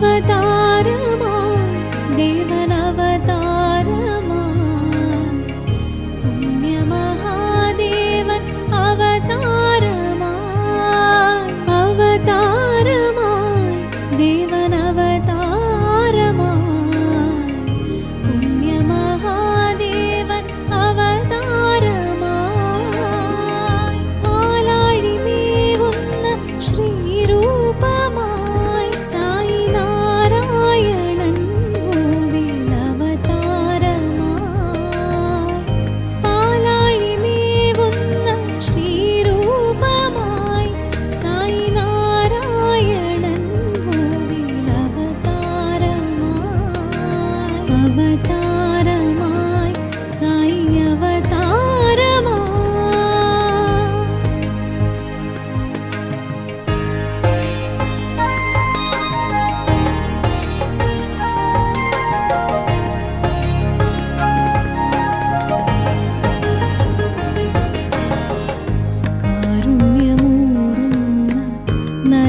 不到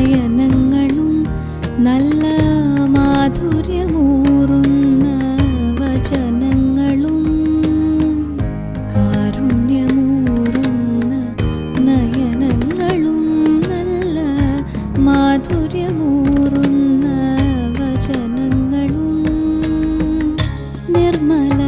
നയനങ്ങളും നല്ല മാധുര്യമൂറുന്ന വചനങ്ങളും കാരുണ്യമൂറുന്ന നയനങ്ങളും നല്ല മാധുര്യമൂറുന്ന വചനങ്ങളും നിർമ്മല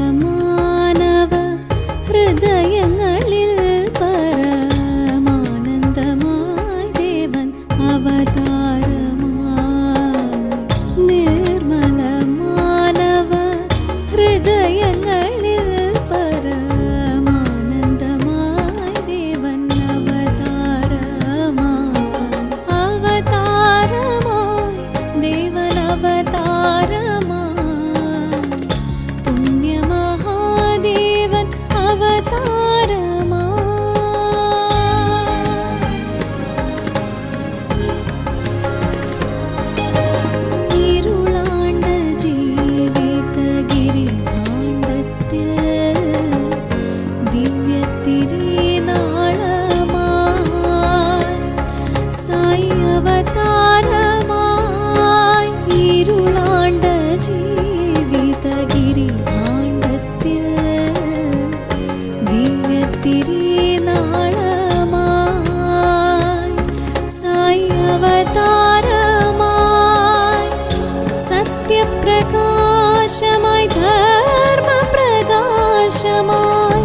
പ്രകാശമായി ധർമ്മ പ്രകാശമായി.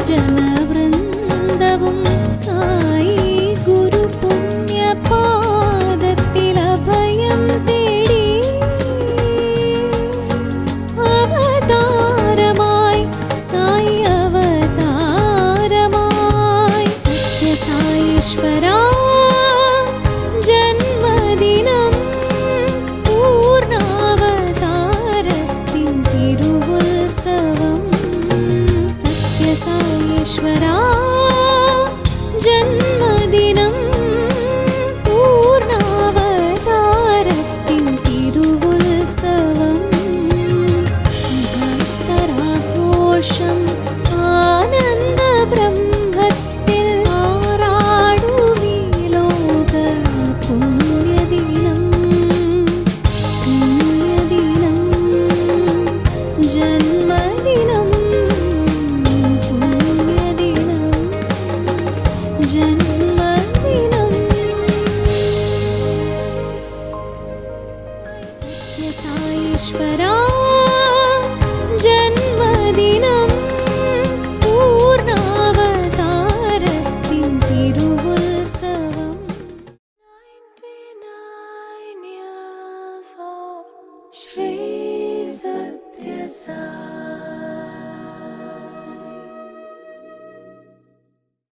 സജന വൃന്ദവും സാ ईश्वरा